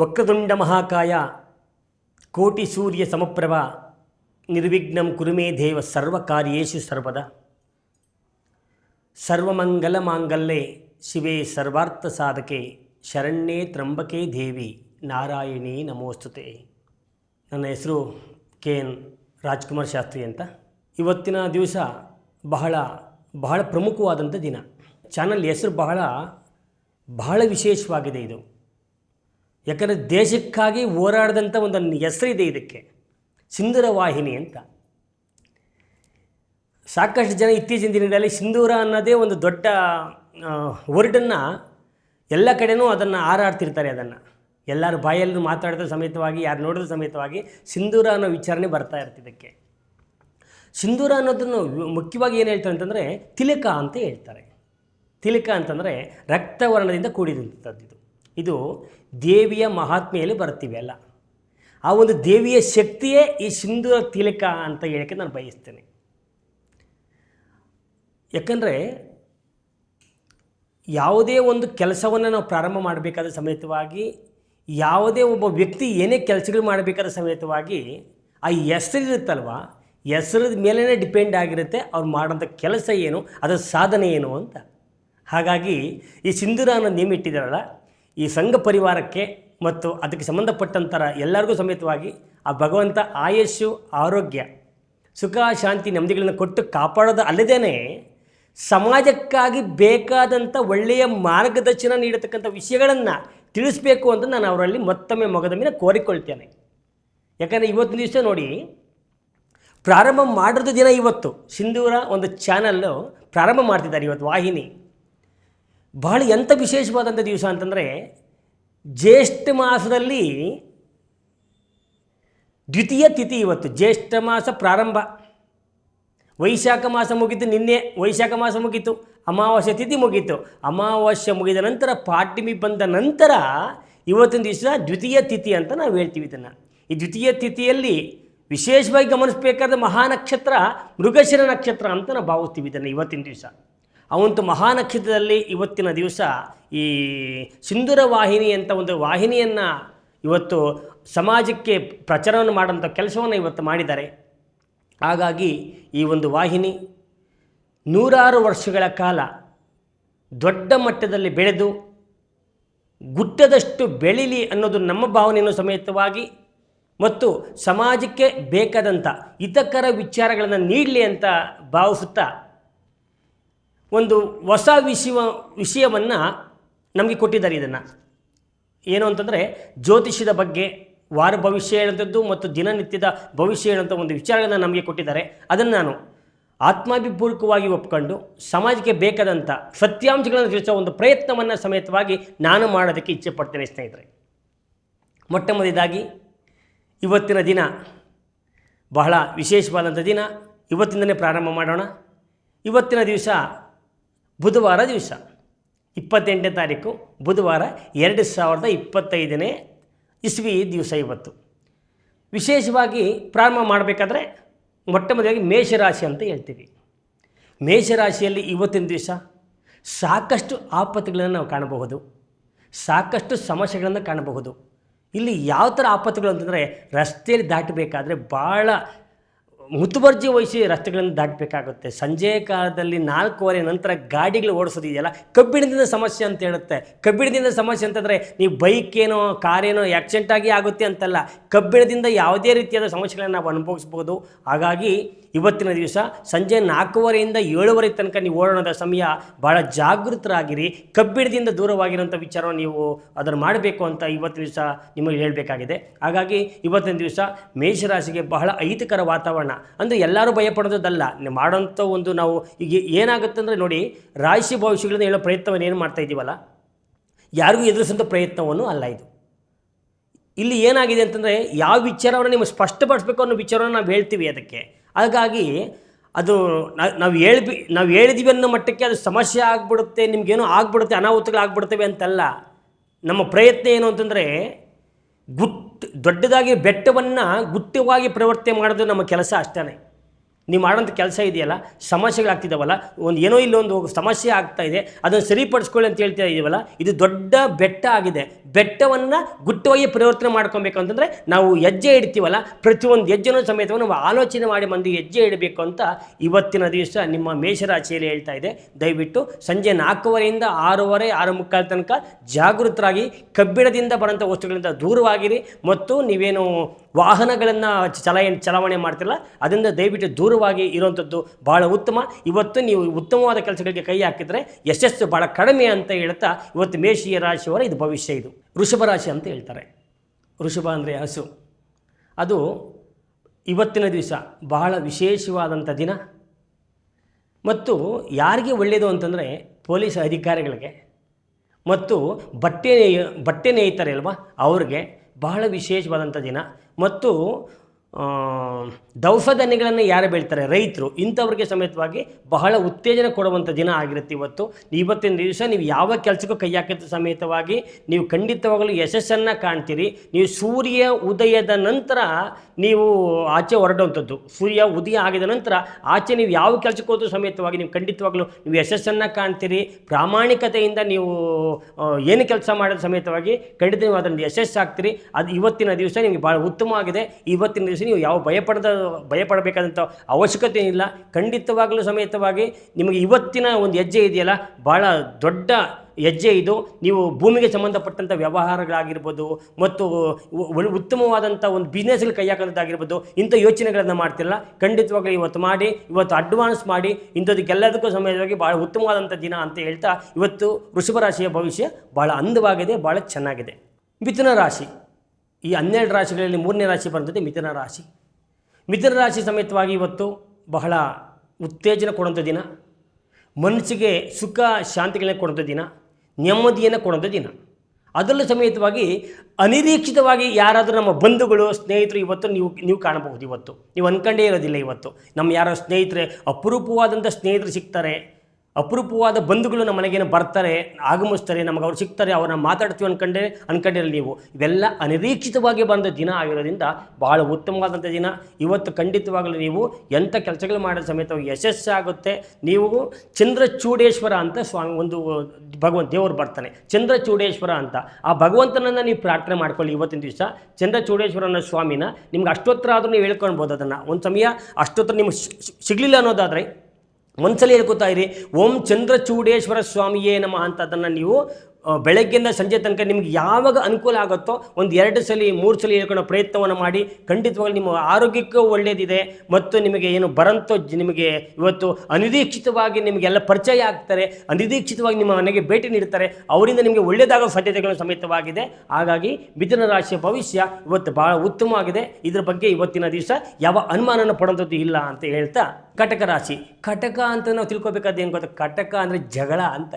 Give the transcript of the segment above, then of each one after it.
ವಕ್ರತುಂಡ ಮಹಾಕಾಯ, ಕೋಟಿ ಸೂರ್ಯ ಸಮಪ್ರಭ, ನಿರ್ವಿಘ್ನಂ ಕುರುಮೇ ದೇವ ಸರ್ವಕಾರ್ಯೇಷು ಸರ್ವದ. ಸರ್ವಮಂಗಲ ಮಾಂಗಲ್ಯೆ ಶಿವೆ ಸರ್ವಾರ್ಥ ಸಾಧಕೆ, ಶರಣ್ಯೇ ತ್ರಂಬಕೆ ದೇವಿ, ನಾರಾಯಣಿ ನಮೋಸ್ತುತೆ. ನನ್ನ ಹೆಸರು ಕೆ ಎನ್ ರಾಜ್ಕುಮಾರ್ ಶಾಸ್ತ್ರಿ ಅಂತ. ಇವತ್ತಿನ ದಿವಸ ಬಹಳ ಬಹಳ ಪ್ರಮುಖವಾದಂಥ ದಿನ. ಚಾನಲ್ ಹೆಸರು ಬಹಳ ಬಹಳ ವಿಶೇಷವಾಗಿದೆ ಇದು. ಯಾಕಂದರೆ ದೇಶಕ್ಕಾಗಿ ಹೋರಾಡಿದಂಥ ಒಂದು ಹೆಸರಿದೆ ಇದಕ್ಕೆ. ಸಿಂಧೂರ ವಾಹಿನಿ ಅಂತ. ಸಾಕಷ್ಟು ಜನ ಇತ್ತೀಚಿನ ದಿನಗಳಲ್ಲಿ ಸಿಂಧೂರ ಅನ್ನೋದೇ ಒಂದು ದೊಡ್ಡ ವರ್ಡನ್ನು ಎಲ್ಲ ಕಡೆನೂ ಅದನ್ನು ಹಾರಾಡ್ತಿರ್ತಾರೆ ಅದನ್ನು. ಎಲ್ಲರ ಬಾಯಲ್ಲೂ ಮಾತಾಡಿದ ಸಮೇತವಾಗಿ, ಯಾರು ನೋಡಿದ ಸಮೇತವಾಗಿ ಸಿಂಧೂರ ಅನ್ನೋ ವಿಚಾರಣೆ ಬರ್ತಾ ಇರ್ತಿದ್ದಕ್ಕೆ ಸಿಂಧೂರ ಅನ್ನೋದನ್ನು ಮುಖ್ಯವಾಗಿ ಏನು ಹೇಳ್ತಾರೆ ಅಂತಂದರೆ ತಿಲಕ ಅಂತ ಹೇಳ್ತಾರೆ. ತಿಲಕ ಅಂತಂದರೆ ರಕ್ತವರ್ಣದಿಂದ ಕೂಡಿದಂಥದ್ದು ಇದು ದೇವಿಯ ಮಹಾತ್ಮೆಯಲ್ಲಿ ಬರ್ತೀವಿ ಅಲ್ಲ. ಆ ಒಂದು ದೇವಿಯ ಶಕ್ತಿಯೇ ಈ ಸಿಂಧೂರ ತಿಲಕ ಅಂತ ಹೇಳೋಕ್ಕೆ ನಾನು ಬಯಸ್ತೇನೆ. ಯಾಕಂದರೆ ಯಾವುದೇ ಒಂದು ಕೆಲಸವನ್ನು ನಾವು ಪ್ರಾರಂಭ ಮಾಡಬೇಕಾದ ಸಮೇತವಾಗಿ, ಯಾವುದೇ ಒಬ್ಬ ವ್ಯಕ್ತಿ ಏನೇ ಕೆಲಸಗಳು ಮಾಡಬೇಕಾದ ಸಮೇತವಾಗಿ, ಆ ಹೆಸರಿರುತ್ತಲ್ವ ಹೆಸರದ ಮೇಲೇ ಡಿಪೆಂಡ್ ಆಗಿರುತ್ತೆ ಅವ್ರು ಮಾಡೋಂಥ ಕೆಲಸ ಏನು, ಅದರ ಸಾಧನೆ ಏನು ಅಂತ. ಹಾಗಾಗಿ ಈ ಸಿಂಧೂರ ಅನ್ನೋ ನೇಮ್ ಇಟ್ಟಿದ್ದಾರಲ್ಲ ಈ ಸಂಘ ಪರಿವಾರಕ್ಕೆ ಮತ್ತು ಅದಕ್ಕೆ ಸಂಬಂಧಪಟ್ಟಂತರ ಎಲ್ಲರಿಗೂ ಸಮೇತವಾಗಿ ಆ ಭಗವಂತ ಆಯಸ್ಸು ಆರೋಗ್ಯ, ಸುಖ, ಶಾಂತಿ, ನೆಮ್ಮದಿಗಳನ್ನು ಕೊಟ್ಟು ಕಾಪಾಡೋದು ಅಲ್ಲದೇ ಸಮಾಜಕ್ಕಾಗಿ ಬೇಕಾದಂಥ ಒಳ್ಳೆಯ ಮಾರ್ಗದರ್ಶನ ನೀಡತಕ್ಕಂಥ ವಿಷಯಗಳನ್ನು ತಿಳಿಸ್ಬೇಕು ಅಂತ ನಾನು ಅವರಲ್ಲಿ ಮತ್ತೊಮ್ಮೆ ಮೊಗದ ಮೇಲೆ ಕೋರಿಕೊಳ್ತೇನೆ. ಯಾಕಂದರೆ ಇವತ್ತಿನ ದಿವಸ ನೋಡಿ, ಪ್ರಾರಂಭ ಮಾಡಿದ ದಿನ ಇವತ್ತು. ಸಿಂಧೂರ ಒಂದು ಚಾನಲ್ಲು ಪ್ರಾರಂಭ ಮಾಡ್ತಿದ್ದಾರೆ ಇವತ್ತು ವಾಹಿನಿ. ಬಹಳ ಎಂಥ ವಿಶೇಷವಾದಂಥ ದಿವಸ ಅಂತಂದರೆ ಜ್ಯೇಷ್ಠ ಮಾಸದಲ್ಲಿ ದ್ವಿತೀಯ ತಿಥಿ ಇವತ್ತು, ಜ್ಯೇಷ್ಠ ಮಾಸ ಪ್ರಾರಂಭ. ವೈಶಾಖ ಮಾಸ ಮುಗೀತು ನಿನ್ನೆ, ವೈಶಾಖ ಮಾಸ ಮುಗೀತು, ಅಮಾವಾಸ್ಯ ತಿಥಿ ಮುಗೀತು. ಅಮಾವಾಸ್ಯ ಮುಗಿದ ನಂತರ ಪಾಡ್ಯಮಿ ಬಂದ ನಂತರ ಇವತ್ತಿನ ದಿವಸ ದ್ವಿತೀಯ ತಿಥಿ ಅಂತ ನಾವು ಹೇಳ್ತೀವಿ ಇದನ್ನು. ಈ ದ್ವಿತೀಯ ತಿಥಿಯಲ್ಲಿ ವಿಶೇಷವಾಗಿ ಗಮನಿಸಬೇಕಾದ ಮಹಾನಕ್ಷತ್ರ ಮೃಗಶಿರ ನಕ್ಷತ್ರ ಅಂತ ನಾವು ಭಾವಿಸ್ತೀವಿ ಇದನ್ನು ಇವತ್ತಿನ ದಿವಸ. ಅವಂತು ಮಹಾನಕ್ಷತ್ರದಲ್ಲಿ ಇವತ್ತಿನ ದಿವಸ ಈ ಸಿಂಧೂರ ವಾಹಿನಿ ಅಂತ ಒಂದು ವಾಹಿನಿಯನ್ನು ಇವತ್ತು ಸಮಾಜಕ್ಕೆ ಪ್ರಚಾರವನ್ನು ಮಾಡುವಂಥ ಕೆಲಸವನ್ನು ಇವತ್ತು ಮಾಡಿದ್ದಾರೆ. ಹಾಗಾಗಿ ಈ ಒಂದು ವಾಹಿನಿ ನೂರಾರು ವರ್ಷಗಳ ಕಾಲ ದೊಡ್ಡ ಮಟ್ಟದಲ್ಲಿ ಬೆಳೆದು ಗುಡ್ಡದಷ್ಟು ಬೆಳೀಲಿ ಅನ್ನೋದು ನಮ್ಮ ಭಾವನೆಯನ್ನು ಸಮೇತವಾಗಿ ಮತ್ತು ಸಮಾಜಕ್ಕೆ ಬೇಕಾದಂಥ ಹಿತಕರ ವಿಚಾರಗಳನ್ನು ನೀಡಲಿ ಅಂತ ಭಾವಿಸುತ್ತಾ ಒಂದು ಹೊಸ ವಿಷಯ, ವಿಷಯವನ್ನು ನಮಗೆ ಕೊಟ್ಟಿದ್ದಾರೆ ಇದನ್ನು. ಏನು ಅಂತಂದರೆ ಜ್ಯೋತಿಷ್ಯದ ಬಗ್ಗೆ ವಾರ ಭವಿಷ್ಯ ಹೇಳುವಂಥದ್ದು ಮತ್ತು ದಿನನಿತ್ಯದ ಭವಿಷ್ಯ ಹೇಳುವಂಥ ಒಂದು ವಿಚಾರಗಳನ್ನು ನಮಗೆ ಕೊಟ್ಟಿದ್ದಾರೆ. ಅದನ್ನು ನಾನು ಆತ್ಮಾಭಿಪೂರ್ವಕವಾಗಿ ಒಪ್ಕೊಂಡು ಸಮಾಜಕ್ಕೆ ಬೇಕಾದಂಥ ಸತ್ಯಾಂಶಗಳನ್ನು ತಿಳಿಸೋ ಒಂದು ಪ್ರಯತ್ನವನ್ನು ಸಮೇತವಾಗಿ ನಾನು ಮಾಡೋದಕ್ಕೆ ಇಚ್ಛೆ ಪಡ್ತೇನೆ ಸ್ನೇಹಿತರೆ. ಮೊಟ್ಟ ಮೊದಲಾಗಿ ಇವತ್ತಿನ ದಿನ ಬಹಳ ವಿಶೇಷವಾದಂಥ ದಿನ. ಇವತ್ತಿಂದಲೇ ಪ್ರಾರಂಭ ಮಾಡೋಣ. ಇವತ್ತಿನ ದಿವಸ ಬುಧವಾರ ದಿವಸ. ಇಪ್ಪತ್ತೆಂಟನೇ ತಾರೀಕು, ಬುಧವಾರ ಎರಡು ಸಾವಿರದ ಇಪ್ಪತ್ತೈದನೇ ಇಸ್ವಿ ದಿವಸ ಇವತ್ತು. ವಿಶೇಷವಾಗಿ ಪ್ರಾರಂಭ ಮಾಡಬೇಕಾದ್ರೆ ಮೊಟ್ಟ ಮೊದಲಾಗಿ ಮೇಷರಾಶಿ ಅಂತ ಹೇಳ್ತೀವಿ. ಮೇಷರಾಶಿಯಲ್ಲಿ ಇವತ್ತಿನ ದಿವಸ ಸಾಕಷ್ಟು ಆಪತ್ತುಗಳನ್ನು ನಾವು ಕಾಣಬಹುದು. ಸಾಕಷ್ಟು ಸಮಸ್ಯೆಗಳನ್ನು ಕಾಣಬಹುದು. ಇಲ್ಲಿ ಯಾವ ಥರ ಆಪತ್ತುಗಳು ಅಂತಂದರೆ ರಸ್ತೆಯಲ್ಲಿ ದಾಟಬೇಕಾದ್ರೆ ಭಾಳ ಮುತುವರ್ಜಿ ವಹಿಸಿ ರಸ್ತೆಗಳನ್ನು ದಾಟಬೇಕಾಗುತ್ತೆ. ಸಂಜೆ ಕಾಲದಲ್ಲಿ ನಾಲ್ಕೂವರೆ ನಂತರ ಗಾಡಿಗಳು ಓಡಿಸೋದಿದೆಯಲ್ಲ? ಕಬ್ಬಿಣದಿಂದ ಸಮಸ್ಯೆ ಅಂತ ಹೇಳುತ್ತೆ. ಕಬ್ಬಿಣದಿಂದ ಸಮಸ್ಯೆ ಅಂತಂದರೆ ನೀವು ಬೈಕ್ ಏನೋ ಕಾರೇನೋ ಆಕ್ಸಿಡೆಂಟ್ ಆಗಿ ಆಗುತ್ತೆ ಅಂತಲ್ಲ. ಕಬ್ಬಿಣದಿಂದ ಯಾವುದೇ ರೀತಿಯಾದ ಸಮಸ್ಯೆಗಳನ್ನು ನಾವು ಅನುಭವಿಸ್ಬೋದು. ಹಾಗಾಗಿ ಇವತ್ತಿನ ದಿವಸ ಸಂಜೆ ನಾಲ್ಕೂವರೆಯಿಂದ ಏಳುವರೆ ತನಕ ನೀವು ಓಡೋಣದ ಸಮಯ ಭಾಳ ಜಾಗೃತರಾಗಿರಿ. ಕಬ್ಬಿಣದಿಂದ ದೂರವಾಗಿರುವಂಥ ವಿಚಾರವನ್ನು ನೀವು ಅದನ್ನು ಮಾಡಬೇಕು ಅಂತ ಇವತ್ತಿನ ದಿವಸ ನಿಮಗೆ ಹೇಳಬೇಕಾಗಿದೆ. ಹಾಗಾಗಿ ಇವತ್ತಿನ ದಿವಸ ಮೇಷರಾಶಿಗೆ ಬಹಳ ಅಹಿತಕರ ವಾತಾವರಣ. ಅಂದರೆ ಎಲ್ಲರೂ ಭಯಪಡೋದಲ್ಲ ಮಾಡೋಂಥ ಒಂದು ನಾವು ಈಗ ಏನಾಗುತ್ತೆ ಅಂದರೆ ನೋಡಿ, ರಾಶಿ ಭವಿಷ್ಯಗಳನ್ನು ಹೇಳೋ ಪ್ರಯತ್ನವನ್ನು ಏನು ಮಾಡ್ತಾ ಇದ್ದೀವಲ್ಲ ಯಾರಿಗೂ ಎದುರಿಸೋಂಥ ಪ್ರಯತ್ನವನ್ನು ಅಲ್ಲ ಇದು. ಇಲ್ಲಿ ಏನಾಗಿದೆ ಅಂತಂದರೆ ಯಾವ ವಿಚಾರವನ್ನು ನೀವು ಸ್ಪಷ್ಟಪಡಿಸ್ಬೇಕು ಅನ್ನೋ ವಿಚಾರವನ್ನು ನಾವು ಹೇಳ್ತೀವಿ ಅದಕ್ಕೆ. ಹಾಗಾಗಿ ಅದು ನಾವು ಹೇಳ್ಬಿ, ನಾವು ಹೇಳಿದ್ವಿ ಅನ್ನೋ ಮಟ್ಟಕ್ಕೆ ಅದು ಸಮಸ್ಯೆ ಆಗ್ಬಿಡುತ್ತೆ, ನಿಮಗೇನೋ ಆಗ್ಬಿಡುತ್ತೆ ಅನಾಹುತಗಳು ಆಗ್ಬಿಡ್ತವೆ ಅಂತಲ್ಲ. ನಮ್ಮ ಪ್ರಯತ್ನ ಏನು ಅಂತಂದರೆ ದೊಡ್ಡದಾಗಿ ಬೆಟ್ಟವನ್ನು ಗುಟ್ಟವಾಗಿ ಪ್ರವರ್ತನೆ ಮಾಡೋದು ನಮ್ಮ ಕೆಲಸ ಅಷ್ಟೇ ನೀವು ಮಾಡೋಂಥ ಕೆಲಸ ಇದೆಯಲ್ಲ ಸಮಸ್ಯೆಗಳಾಗ್ತಿದ್ದಾವಲ್ಲ ಒಂದು ಏನೋ ಇಲ್ಲೊಂದು ಸಮಸ್ಯೆ ಆಗ್ತಾ ಇದೆ, ಅದನ್ನು ಸರಿಪಡಿಸ್ಕೊಳ್ಳಿ ಅಂತ ಹೇಳ್ತಾ ಇದೀವಲ್ಲ, ಇದು ದೊಡ್ಡ ಬೆಟ್ಟ ಆಗಿದೆ. ಬೆಟ್ಟವನ್ನು ಗುಟ್ಟವಾಗಿ ಪರಿವರ್ತನೆ ಮಾಡ್ಕೊಬೇಕು ಅಂತಂದರೆ ನಾವು ಹೆಜ್ಜೆ ಇಡ್ತೀವಲ್ಲ, ಪ್ರತಿಯೊಂದು ಹೆಜ್ಜೆನೂ ಸಮೇತವನ್ನು ನಾವು ಆಲೋಚನೆ ಮಾಡಿ ಮಂದಿ ಹೆಜ್ಜೆ ಇಡಬೇಕು ಅಂತ ಇವತ್ತಿನ ದಿವಸ ನಿಮ್ಮ ಮೇಷರಾಶಿಯಲ್ಲಿ ಹೇಳ್ತಾ ಇದೆ. ದಯವಿಟ್ಟು ಸಂಜೆ ನಾಲ್ಕೂವರೆಯಿಂದ ಆರೂವರೆ, ಆರು ಮುಕ್ಕಾಲ ತನಕ ಜಾಗೃತರಾಗಿ ಕಬ್ಬಿಣದಿಂದ ಬರೋಂಥ ವಸ್ತುಗಳಿಂದ ದೂರವಾಗಿರಿ ಮತ್ತು ನೀವೇನು ವಾಹನಗಳನ್ನು ಚಲ ಚಲಾವಣೆ ಮಾಡ್ತಿಲ್ಲ ಅದರಿಂದ ದಯವಿಟ್ಟು ದೂರವಾಗಿ ಇರುವಂಥದ್ದು ಭಾಳ ಉತ್ತಮ. ಇವತ್ತು ನೀವು ಉತ್ತಮವಾದ ಕೆಲಸಗಳಿಗೆ ಕೈ ಹಾಕಿದರೆ ಯಶಸ್ಸು ಭಾಳ ಕಡಿಮೆ ಅಂತ ಹೇಳ್ತಾ ಇವತ್ತು ಮೇಷಿಯ ರಾಶಿಯವರ ಇದು ಭವಿಷ್ಯ ಇದು. ವೃಷಭ ರಾಶಿ ಅಂತ ಹೇಳ್ತಾರೆ. ಋಷಭ ಅಂದರೆ ಹಸು. ಅದು ಇವತ್ತಿನ ದಿವಸ ಬಹಳ ವಿಶೇಷವಾದಂಥ ದಿನ. ಮತ್ತು ಯಾರಿಗೆ ಒಳ್ಳೆಯದು ಅಂತಂದರೆ ಪೊಲೀಸ್ ಅಧಿಕಾರಿಗಳಿಗೆ ಮತ್ತು ಬಟ್ಟೆ ಬಟ್ಟೆ ನೇಯ್ತಾರೆ ಅಲ್ವಾ, ಅವ್ರಿಗೆ ಬಹಳ ವಿಶೇಷವಾದಂಥ ದಿನ. ಮತ್ತು ದವಸ ಧಾನ್ಯಗಳನ್ನು ಯಾರು ಬೆಳ್ತಾರೆ? ರೈತರು. ಇಂಥವ್ರಿಗೆ ಸಮೇತವಾಗಿ ಬಹಳ ಉತ್ತೇಜನ ಕೊಡುವಂಥ ದಿನ ಆಗಿರುತ್ತೆ ಇವತ್ತು. ಇವತ್ತಿನ ದಿವಸ ನೀವು ಯಾವ ಕೆಲಸಕ್ಕೂ ಕೈ ಹಾಕಿದ ಸಮೇತವಾಗಿ ನೀವು ಖಂಡಿತವಾಗಲೂ ಯಶಸ್ಸನ್ನು ಕಾಣ್ತೀರಿ. ನೀವು ಸೂರ್ಯ, ಉದಯದ ನಂತರ ನೀವು ಆಚೆ ಹೊರಡುವಂಥದ್ದು ಸೂರ್ಯ ಉದಯ ಆಗಿದ ನಂತರ ಆಚೆ ನೀವು ಯಾವ ಕೆಲಸಕ್ಕೆ ಹೋದ್ರೂ ಸಮೇತವಾಗಿ ನೀವು ಖಂಡಿತವಾಗಲೂ ನೀವು ಯಶಸ್ಸನ್ನು ಕಾಣ್ತೀರಿ. ಪ್ರಾಮಾಣಿಕತೆಯಿಂದ ನೀವು ಏನು ಕೆಲಸ ಮಾಡಿದ ಸಮೇತವಾಗಿ ಖಂಡಿತ ನೀವು ಅದನ್ನು ಯಶಸ್ಸಾಗ್ತೀರಿ. ಅದು ಇವತ್ತಿನ ದಿವಸ ನಿಮಗೆ ಭಾಳ ಉತ್ತಮವಾಗಿದೆ. ಇವತ್ತಿನ ದಿವಸ ನೀವು ಯಾವ ಭಯಪಡದ, ಭಯಪಡಬೇಕಾದಂಥ ಅವಶ್ಯಕತೆ ಇಲ್ಲ. ಖಂಡಿತವಾಗಲೂ ಸಮೇತವಾಗಿ ನಿಮಗೆ ಇವತ್ತಿನ ಒಂದು ಹೆಜ್ಜೆ ಇದೆಯಲ್ಲ. ಭಾಳ ದೊಡ್ಡ ಹೆಜ್ಜೆ ಇದು. ನೀವು ಭೂಮಿಗೆ ಸಂಬಂಧಪಟ್ಟಂಥ ವ್ಯವಹಾರಗಳಾಗಿರ್ಬೋದು ಮತ್ತು ಉತ್ತಮವಾದಂಥ ಒಂದು ಬಿಸ್ನೆಸ್ಗಳು ಕೈ ಹಾಕೋದಾಗಿರ್ಬೋದು ಇಂಥ ಯೋಚನೆಗಳನ್ನು ಮಾಡ್ತಿರಲ್ಲ ಖಂಡಿತವಾಗಲೂ ಇವತ್ತು ಮಾಡಿ, ಇವತ್ತು ಅಡ್ವಾನ್ಸ್ ಮಾಡಿ, ಇಂಥದಕ್ಕೆಲ್ಲದಕ್ಕೂ ಸಮಯವಾಗಿ ಭಾಳ ಉತ್ತಮವಾದಂಥ ದಿನ ಅಂತ ಹೇಳ್ತಾ ಇವತ್ತು ವೃಷಭ ರಾಶಿಯ ಭವಿಷ್ಯ ಭಾಳ ಅಂದವಾಗಿದೆ ಭಾಳ ಚೆನ್ನಾಗಿದೆ. ಮಿಥುನ ರಾಶಿ. ಈ ಹನ್ನೆರಡು ರಾಶಿಗಳಲ್ಲಿ ಮೂರನೇ ರಾಶಿ ಬರ್ತದೆ ಮಿಥುನ ರಾಶಿ. ಮಿಥುನ ರಾಶಿ ಸಮೇತವಾಗಿ ಇವತ್ತು ಬಹಳ ಉತ್ತೇಜನ ಕೊಡುವಂಥ ದಿನ. ಮನಸ್ಸಿಗೆ ಸುಖ, ಶಾಂತಿಗಳನ್ನ ಕೊಡುವಂಥ ದಿನ. ನೆಮ್ಮದಿಯನ್ನು ಕೊಡೋದು ದಿನ. ಅದರಲ್ಲೂ ಸಮೇತವಾಗಿ ಅನಿರೀಕ್ಷಿತವಾಗಿ ಯಾರಾದರೂ ನಮ್ಮ ಬಂಧುಗಳು, ಸ್ನೇಹಿತರು ಇವತ್ತು ನೀವು ನೀವು ಕಾಣಬಹುದು ಇವತ್ತು. ನೀವು ಅನ್ಕಂಡೇ ಇರೋದಿಲ್ಲ ಇವತ್ತು. ನಮ್ಮ ಯಾರೋ ಸ್ನೇಹಿತರೆ, ಅಪರೂಪವಾದಂಥ ಸ್ನೇಹಿತರು ಸಿಗ್ತಾರೆ. ಅಪರೂಪವಾದ ಬಂಧುಗಳು ನಮ್ಮ ಮನೆಗೇನು ಬರ್ತಾರೆ, ಆಗಮಿಸ್ತಾರೆ ನಮಗೆ ಅವ್ರು ಸಿಗ್ತಾರೆ, ಅವ್ರನ್ನ ಮಾತಾಡ್ತೀವಿ ಅನ್ಕೊಂಡೆ ಅನ್ಕೊಂಡಿರಲಿ ನೀವು. ಇವೆಲ್ಲ ಅನಿರೀಕ್ಷಿತವಾಗಿ ಬಂದ ದಿನ ಆಗಿರೋದ್ರಿಂದ ಭಾಳ ಉತ್ತಮವಾದಂಥ ದಿನ. ಇವತ್ತು ಖಂಡಿತವಾಗಲೂ ನೀವು ಎಂಥ ಕೆಲಸಗಳು ಮಾಡೋ ಸಮೇತ ಯಶಸ್ಸಾಗುತ್ತೆ ನೀವು ಚಂದ್ರಚೂಡೇಶ್ವರ ಅಂತ ಸ್ವಾಮಿ ಒಂದು ಭಗವಂತ ದೇವರು ಬರ್ತಾನೆ. ಚಂದ್ರಚೂಡೇಶ್ವರ ಅಂತ. ಆ ಭಗವಂತನನ್ನು ನೀವು ಪ್ರಾರ್ಥನೆ ಮಾಡ್ಕೊಳ್ಳಿ ಇವತ್ತಿನ ದಿವಸ. ಚಂದ್ರಚೂಡೇಶ್ವರನ ಸ್ವಾಮಿನ ನಿಮ್ಗೆ ಅಷ್ಟೋತ್ತರ ಆದರೂ ನೀವು ಹೇಳ್ಕೊಳ್ಬೋದು ಅದನ್ನು. ಒಂದು ಸಮಯ ಅಷ್ಟೋತ್ತರ ನಿಮ್ಗೆ ಸಿಗಲಿಲ್ಲ ಅನ್ನೋದಾದರೆ ಒಂದ್ಸಲ ಹೇಳ್ಕೊತಾ ಇರಿ ಓಂ ಚಂದ್ರಚೂಡೇಶ್ವರ ಸ್ವಾಮಿಯೇ ನಮ್ಮ ಅಂತ ಅದನ್ನು ನೀವು ಬೆಳಗ್ಗೆಯಿಂದ ಸಂಜೆ ತನಕ ನಿಮ್ಗೆ ಯಾವಾಗ ಅನುಕೂಲ ಆಗುತ್ತೋ ಒಂದು ಎರಡು ಸಲ, ಮೂರು ಸಲ ಹೇಳ್ಕೊಳ್ಳೋ ಪ್ರಯತ್ನವನ್ನು ಮಾಡಿ ಖಂಡಿತವಾಗಿ ನಿಮ್ಮ ಆರೋಗ್ಯಕ್ಕೂ ಒಳ್ಳೆಯದಿದೆ ಮತ್ತು ನಿಮಗೆ ಏನು ಬರಂತೋ ನಿಮಗೆ ಇವತ್ತು ಅನಿರೀಕ್ಷಿತವಾಗಿ ನಿಮಗೆಲ್ಲ ಪರಿಚಯ ಆಗ್ತಾರೆ, ಅನಿರೀಕ್ಷಿತವಾಗಿ ನಿಮ್ಮ ಮನೆಗೆ ಭೇಟಿ ನೀಡ್ತಾರೆ, ಅವರಿಂದ ನಿಮಗೆ ಒಳ್ಳೆಯದಾಗುವ ಸಾಧ್ಯತೆಗಳು ಸಮೇತವಾಗಿದೆ. ಹಾಗಾಗಿ ಮಿಥುನ ರಾಶಿಯ ಭವಿಷ್ಯ ಇವತ್ತು ಭಾಳ ಉತ್ತಮವಾಗಿದೆ. ಇದರ ಬಗ್ಗೆ ಇವತ್ತಿನ ದಿವಸ ಯಾವ ಅನುಮಾನನ ಪಡೋಂಥದ್ದು ಇಲ್ಲ ಅಂತ ಹೇಳ್ತಾ, ಕಟಕ ರಾಶಿ. ಕಟಕ ಅಂತ ನಾವು ತಿಳ್ಕೊಬೇಕಾದ ಏನು ಗೊತ್ತಾ? ಕಟಕ ಅಂದರೆ ಜಗಳ ಅಂತ.